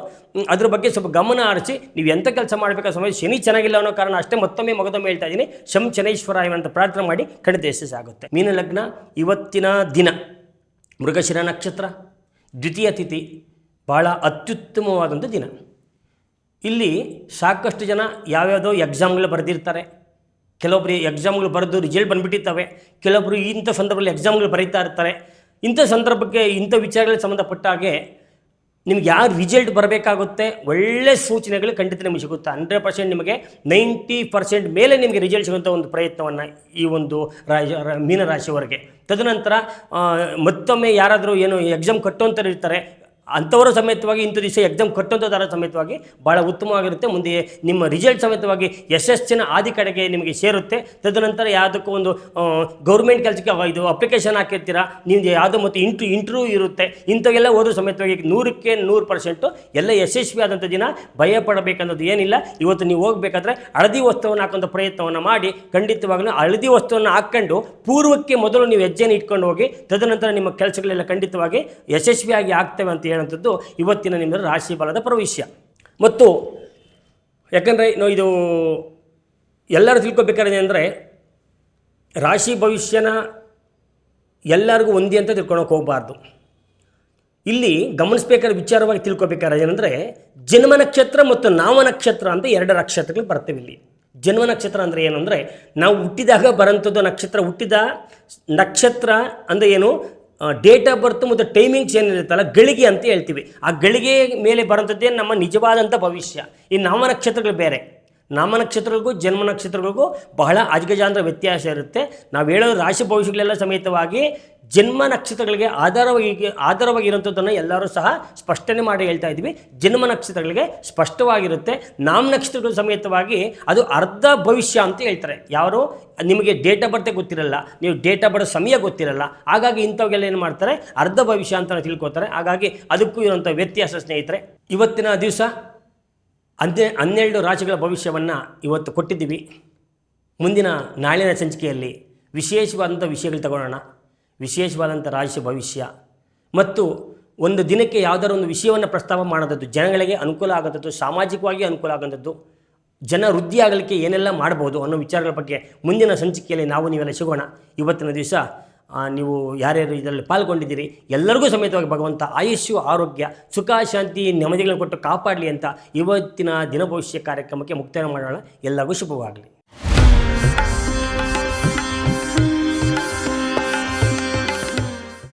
ಅದ್ರ ಬಗ್ಗೆ ಸ್ವಲ್ಪ ಗಮನ ಹರಿಸಿ, ನೀವು ಎಂಥ ಕೆಲಸ ಮಾಡಬೇಕಾದ ಸಮಯ ಶನಿ ಚೆನ್ನಾಗಿಲ್ಲ ಅನ್ನೋ ಕಾರಣ ಅಷ್ಟೇ ಮತ್ತೊಮ್ಮೆ ಮಗದೊಮ್ಮೆ ಹೇಳ್ತಾ ಇದ್ದೀನಿ. ಶಂ ಚನೇಶ್ವರ ಅಂತ ಪ್ರಾರ್ಥನೆ ಮಾಡಿ ಖಂಡಿತ ಯಶಸ್ಸಾಗುತ್ತೆ ಮೀನ ಲಗ್ನ, ಇವತ್ತಿನ ದಿನ, ಮೃಗಶಿರ ನಕ್ಷತ್ರ, ದ್ವಿತೀಯ ತಿಥಿ ಭಾಳ ಅತ್ಯುತ್ತಮವಾದಂಥ ದಿನ. ಇಲ್ಲಿ ಸಾಕಷ್ಟು ಜನ ಯಾವ್ಯಾವುದೋ ಎಕ್ಸಾಮ್ಗಳು ಬರೆದಿರ್ತಾರೆ. ಕೆಲವೊಬ್ಬರು ಎಕ್ಸಾಮ್ಗಳು ಬರೆದು ರಿಸಲ್ಟ್ ಬಂದುಬಿಟ್ಟಿರ್ತವೆ. ಕೆಲವೊಬ್ಬರು ಇಂಥ ಸಂದರ್ಭದಲ್ಲಿ ಎಕ್ಸಾಮ್ಗಳು ಬರೀತಾ ಇರ್ತಾರೆ. ಇಂಥ ಸಂದರ್ಭಕ್ಕೆ ಇಂಥ ವಿಚಾರಗಳಿಗೆ ಸಂಬಂಧಪಟ್ಟ ಹಾಗೆ ನಿಮ್ಗೆ ಯಾವ ರಿಸಲ್ಟ್ ಬರಬೇಕಾಗುತ್ತೆ? ಒಳ್ಳೆ ಸೂಚನೆಗಳು ಖಂಡಿತ ನಿಮಗೆ ಸಿಗುತ್ತೆ. ಹಂಡ್ರೆಡ್ ಪರ್ಸೆಂಟ್ ನಿಮಗೆ ನೈಂಟಿ ಪರ್ಸೆಂಟ್ ಮೇಲೆ ನಿಮಗೆ ರಿಸಲ್ಟ್ ಸಿಗುವಂಥ ಒಂದು ಪ್ರಯತ್ನವನ್ನು ಈ ಒಂದು ರಾಜ, ಮೀನರಾಶಿಯವರೆಗೆ. ತದನಂತರ ಮತ್ತೊಮ್ಮೆ ಯಾರಾದರೂ ಏನು ಎಕ್ಸಾಮ್ ಕಟ್ಟುವಂಥವ್ರು ಇರ್ತಾರೆ ಅಂಥವರ ಸಮೇತವಾಗಿ ಇಂಥ ದಿವಸ ಎಕ್ಸಾಮ್ ಕಟ್ಟುವಂಥದ್ದರ ಸಮೇತವಾಗಿ ಭಾಳ ಉತ್ತಮವಾಗಿರುತ್ತೆ. ಮುಂದೆ ನಿಮ್ಮ ರಿಸಲ್ಟ್ ಸಮೇತವಾಗಿ ಯಶಸ್ಸಿನ ಆದಿ ಕಡೆಗೆ ನಿಮಗೆ ಸೇರುತ್ತೆ. ತದನಂತರ ಯಾವುದಕ್ಕೂ ಒಂದು ಗೌರ್ಮೆಂಟ್ ಕೆಲಸಕ್ಕೆ ಇದು ಅಪ್ಲಿಕೇಶನ್ ಹಾಕಿರ್ತೀರಾ. ನಿಮಗೆ ಯಾವುದೋ ಮತ್ತು ಇಂಟ್ರೂ ಇಂಟ್ರೂ ಇರುತ್ತೆ. ಇಂಥವೆಲ್ಲ ಓದೋ ಸಮೇತವಾಗಿ ನೂರಕ್ಕೆ ನೂರು ಪರ್ಸೆಂಟು ಎಲ್ಲ ಯಶಸ್ವಿಯಾದಂಥ ದಿನ ಭಯ ಪಡಬೇಕನ್ನೋದು ಏನಿಲ್ಲ. ಇವತ್ತು ನೀವು ಹೋಗಬೇಕಾದ್ರೆ ಹಳದಿ ವಸ್ತುವನ್ನು ಹಾಕುವಂಥ ಪ್ರಯತ್ನವನ್ನು ಮಾಡಿ ಖಂಡಿತವಾಗ್ನ ಹಳದಿ ವಸ್ತುವನ್ನು ಹಾಕ್ಕೊಂಡು ಪೂರ್ವಕ್ಕೆ ಮೊದಲು ನೀವು ಹೆಜ್ಜೆನ ಇಟ್ಕೊಂಡು ಹೋಗಿ, ತದನಂತರ ನಿಮ್ಮ ಕೆಲಸಗಳೆಲ್ಲ ಖಂಡಿತವಾಗಿ ಯಶಸ್ವಿಯಾಗಿ ಆಗ್ತವೆ ಅಂತ ಹೇಳುವಂಥದ್ದು ಇವತ್ತಿನ ನಿಮ್ಮ ರಾಶಿ ಬಲದ ಪ್ರವೇಶ. ಮತ್ತು ಯಾಕಂದರೆ ಇದು ಎಲ್ಲರೂ ತಿಳ್ಕೊಬೇಕಾದ್ರೆ ಅಂದರೆ ರಾಶಿ ಭವಿಷ್ಯನ ಎಲ್ಲರಿಗೂ ಒಂದೇ ಅಂತ ತಿಳ್ಕೊಳಕ್ಕೆ ಹೋಗಬಾರ್ದು. ಇಲ್ಲಿ ಗಮನಿಸಬೇಕಾದ ವಿಚಾರವಾಗಿ ತಿಳ್ಕೊಬೇಕಾದ್ರೆ ಏನಂದರೆ ಜನ್ಮ ನಕ್ಷತ್ರ ಮತ್ತು ನಾಮ ನಕ್ಷತ್ರ ಅಂತ ಎರಡು ನಕ್ಷತ್ರಗಳು ಬರ್ತವೆ ಇಲ್ಲಿ. ಜನ್ಮ ನಕ್ಷತ್ರ ಅಂದರೆ ಏನು ಅಂದರೆ ನಾವು ಹುಟ್ಟಿದಾಗ ಬರೋಂಥದ್ದು ನಕ್ಷತ್ರ ಹುಟ್ಟಿದ ನಕ್ಷತ್ರ ಅಂದರೆ ಏನು? ಡೇಟ್ ಆಫ್ ಬರ್ತ್ ಮತ್ತು ಟೈಮಿಂಗ್ಸ್ ಏನಿರುತ್ತಲ್ಲ, ಗಳಿಗೆ ಅಂತ ಹೇಳ್ತೀವಿ. ಆ ಗಳಿಗೆ ಮೇಲೆ ಬರೋಂಥದ್ದೇ ನಮ್ಮ ನಿಜವಾದಂಥ ಭವಿಷ್ಯ. ಈ ನಾಮ ನಕ್ಷತ್ರಗಳು ಬೇರೆ. ನಾಮ ನಕ್ಷತ್ರಗಳಿಗೂ ಜನ್ಮ ನಕ್ಷತ್ರಗಳಿಗೂ ಬಹಳ ಅಜಗಜಾಂತರ ವ್ಯತ್ಯಾಸ ಇರುತ್ತೆ. ನಾವು ಹೇಳೋ ರಾಶಿ ಭವಿಷ್ಯಗಳೆಲ್ಲ ಸಮೇತವಾಗಿ ಜನ್ಮ ನಕ್ಷತ್ರಗಳಿಗೆ ಆಧಾರವಾಗಿ ಆಧಾರವಾಗಿರುವಂಥದ್ದನ್ನು ಎಲ್ಲರೂ ಸಹ ಸ್ಪಷ್ಟನೆ ಮಾಡಿ ಹೇಳ್ತಾ ಇದ್ವಿ ಜನ್ಮ ನಕ್ಷತ್ರಗಳಿಗೆ ಸ್ಪಷ್ಟವಾಗಿರುತ್ತೆ. ನಾಮ ನಕ್ಷತ್ರಗಳ ಸಮೇತವಾಗಿ ಅದು ಅರ್ಧ ಭವಿಷ್ಯ ಅಂತ ಹೇಳ್ತಾರೆ. ಯಾರು? ನಿಮಗೆ ಡೇಟ್ ಆಫ್ ಬರ್ತೆ ಗೊತ್ತಿರಲ್ಲ. ನೀವು ಡೇಟ್ ಆಫ್ ಬರ್ತ್ ಸಮಯ ಗೊತ್ತಿರಲ್ಲ. ಹಾಗಾಗಿ ಇಂಥವಾಗೆಲ್ಲ ಏನು ಮಾಡ್ತಾರೆ? ಅರ್ಧ ಭವಿಷ್ಯ ಅಂತ ತಿಳ್ಕೊತಾರೆ. ಹಾಗಾಗಿ ಅದಕ್ಕೂ ಇರುವಂಥ ವ್ಯತ್ಯಾಸ ಸ್ನೇಹಿತರೆ, ಇವತ್ತಿನ ದಿವಸ ಹನ್ನೆ ಹನ್ನೆರಡು ರಾಶಿಗಳ ಭವಿಷ್ಯವನ್ನು ಇವತ್ತು ಕೊಟ್ಟಿದ್ದೀವಿ. ಮುಂದಿನ ನಾಳಿನ ಸಂಚಿಕೆಯಲ್ಲಿ ವಿಶೇಷವಾದಂಥ ವಿಷಯಗಳು ತಗೊಳ್ಳೋಣ ವಿಶೇಷವಾದಂಥ ರಾಶಿ ಭವಿಷ್ಯ. ಮತ್ತು ಒಂದು ದಿನಕ್ಕೆ ಯಾವುದಾದ್ರು ಒಂದು ವಿಷಯವನ್ನು ಪ್ರಸ್ತಾವ ಮಾಡೋದದ್ದು, ಜನಗಳಿಗೆ ಅನುಕೂಲ ಆಗೋದದ್ದು, ಸಾಮಾಜಿಕವಾಗಿ ಅನುಕೂಲ ಆಗೋದದ್ದು, ಜನ ವೃದ್ಧಿ ಆಗಲಿಕ್ಕೆ ಏನೆಲ್ಲ ಮಾಡ್ಬೋದು ಅನ್ನೋ ವಿಚಾರಗಳ ಬಗ್ಗೆ ಮುಂದಿನ ಸಂಚಿಕೆಯಲ್ಲಿ ನಾವು ನೀವೆಲ್ಲ ಸಿಗೋಣ. ಇವತ್ತಿನ ದಿವಸ ನೀವು ಯಾರ್ಯಾರು ಇದರಲ್ಲಿ ಪಾಲ್ಗೊಂಡಿದ್ದೀರಿ, ಎಲ್ಲರಿಗೂ ಸಮೇತವಾಗಿ ಭಗವಂತ ಆಯುಷ್ಯು, ಆರೋಗ್ಯ, ಸುಖ, ಶಾಂತಿ, ನೆಮ್ಮದಿಗಳನ್ನು ಕೊಟ್ಟು ಕಾಪಾಡಲಿ ಅಂತ ಇವತ್ತಿನ ದಿನ ಭವಿಷ್ಯ ಕಾರ್ಯಕ್ರಮಕ್ಕೆ ಮುಕ್ತಾಯ ಮಾಡೋಣ. ಎಲ್ಲರಿಗೂ ಶುಭವಾಗಲಿ.